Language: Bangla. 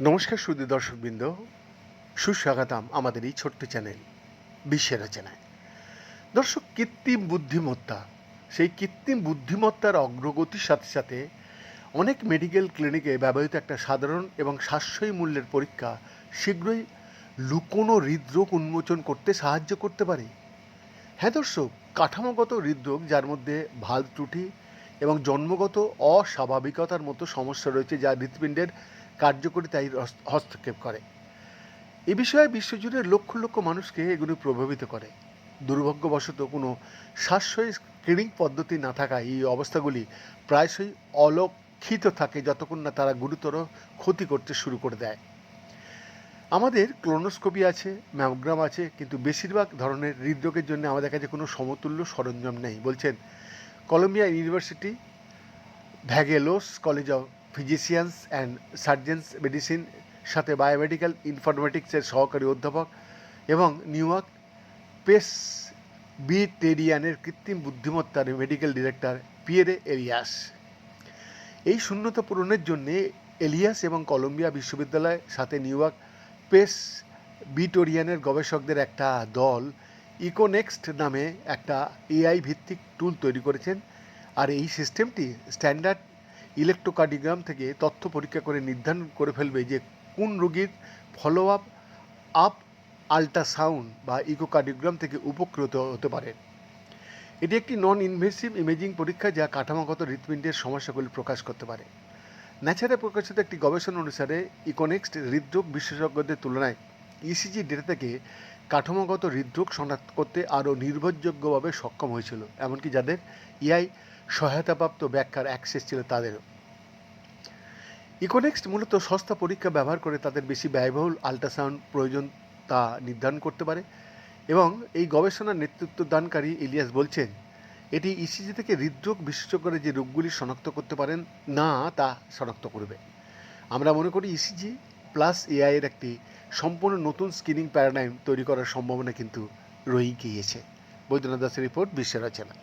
নমস্কার সুদী দর্শকবৃন্দ। সুস্বাগতম আমাদের এই ছোট্ট চ্যানেল, বিশ্বের রচনায়। দর্শক, কৃত্রিম বুদ্ধিমত্তা, সেই কৃত্রিম বুদ্ধিমত্তার অগ্রগতির সাথে সাথে অনেক মেডিকেল ক্লিনিকে ব্যবহৃত একটা সাধারণ এবং সাশ্রয়ী মূল্যের পরীক্ষা শীঘ্রই লুকোনো হৃদরোগ উন্মোচন করতে সাহায্য করতে পারে। হ্যাঁ দর্শক, কাঠামোগত হৃদরোগ, যার মধ্যে ভালো ত্রুটি এবং জন্মগত অস্বাভাবিকতার মতো সমস্যা রয়েছে, যা হৃৎপিণ্ডের কার্যকরিতায় হস- হস্তক্ষেপ করে। এ বিষয়ে বিশ্বজুড়ে লক্ষ লক্ষ মানুষকে এগুলি প্রভাবিত করে। দুর্ভাগ্যবশত কোনো সাশ্রয়ী স্ক্রিনিং পদ্ধতি না থাকায় এই অবস্থাগুলি প্রায়শই অলক্ষিত থাকে যতক্ষণ না তারা গুরুতর ক্ষতি করতে শুরু করে দেয়। আমাদের ক্লোনোস্কোপি আছে, ম্যামোগ্রাম আছে, কিন্তু বেশিরভাগ ধরনের হৃদরোগের জন্য আমাদের কাছে কোনো সমতুল্য সরঞ্জাম নেই, বলছেন Columbia University, Vagelos College of Physicians and Surgeons medicine, সাথে বায়োমেডিক্যাল ইনফরমেটিক্সের সহকারী অধ্যাপক এবং নিউ ইয়র্ক পেস বিটেরিয়ানের কৃত্রিম বুদ্ধিমত্তার মেডিকেল ডিরেক্টর পিয়েরে এরিয়াস এই শূন্যতা পূরণের জন্যে এলিয়াস এবং কলম্বিয়া বিশ্ববিদ্যালয়ের সাথে নিউ ইয়র্ক পেস বিটোরিয়ানের গবেষকদের একটা দল, ইকোনেক্সট নামে একটা এআই ভিত্তিক টুল তৈরি করেছেন। আর এই সিস্টেমটি স্ট্যান্ডার্ড ইলেকট্রোকার্ডিগ্রাম থেকে তথ্য পরীক্ষা করে নির্ধারণ করে ফেলবে যে কোন রোগীর ফলো আপ আপ আল্ট্রাসাউন্ড বা ইকোকার্ডিগ্রাম থেকে উপকৃত হতে পারে। এটি একটি নন ইনভেসিভ ইমেজিং পরীক্ষা যা কাঠামোগত হৃৎপিণ্ডের সমস্যাগুলি প্রকাশ করতে পারে। ন্যাচারে প্রকাশিত একটি গবেষণা অনুসারে ইকোনেক্সট হৃদরোগ বিশেষজ্ঞদের তুলনায় ইসিজি ডেটা থেকে কাঠামোগত হৃদরোগ শনাক্ত করতে আরও নির্ভরযোগ্যভাবে সক্ষম হয়েছিল। এমনকি যাদের ইআই সহায়তাপ্রাপ্ত ব্যাখ্যার অ্যাক্সেস ছিল তাদেরও। ইকোনেক্সট মূলত সস্তা পরীক্ষা ব্যবহার করে তাদের বেশি ব্যয়বহুল আল্ট্রাসাউন্ড প্রয়োজন তা নির্ধারণ করতে পারে এবং এই গবেষণার নেতৃত্ব দানকারী ইলিয়াস বলছেন, এটি ইসিজি থেকে হৃদরোগ বিশেষজ্ঞরা যে রোগগুলি শনাক্ত করতে পারেন না তা শনাক্ত করবে। আমরা মনে করি ইসিজি প্লাস এআইয়ের একটি সম্পূর্ণ নতুন স্ক্রিনিং প্যারাডাইম তৈরি করার সম্ভাবনা কিন্তু রয়েই গিয়েছে। বৈদ্যনাথ দাসের রিপোর্ট বিশ্বের রচনা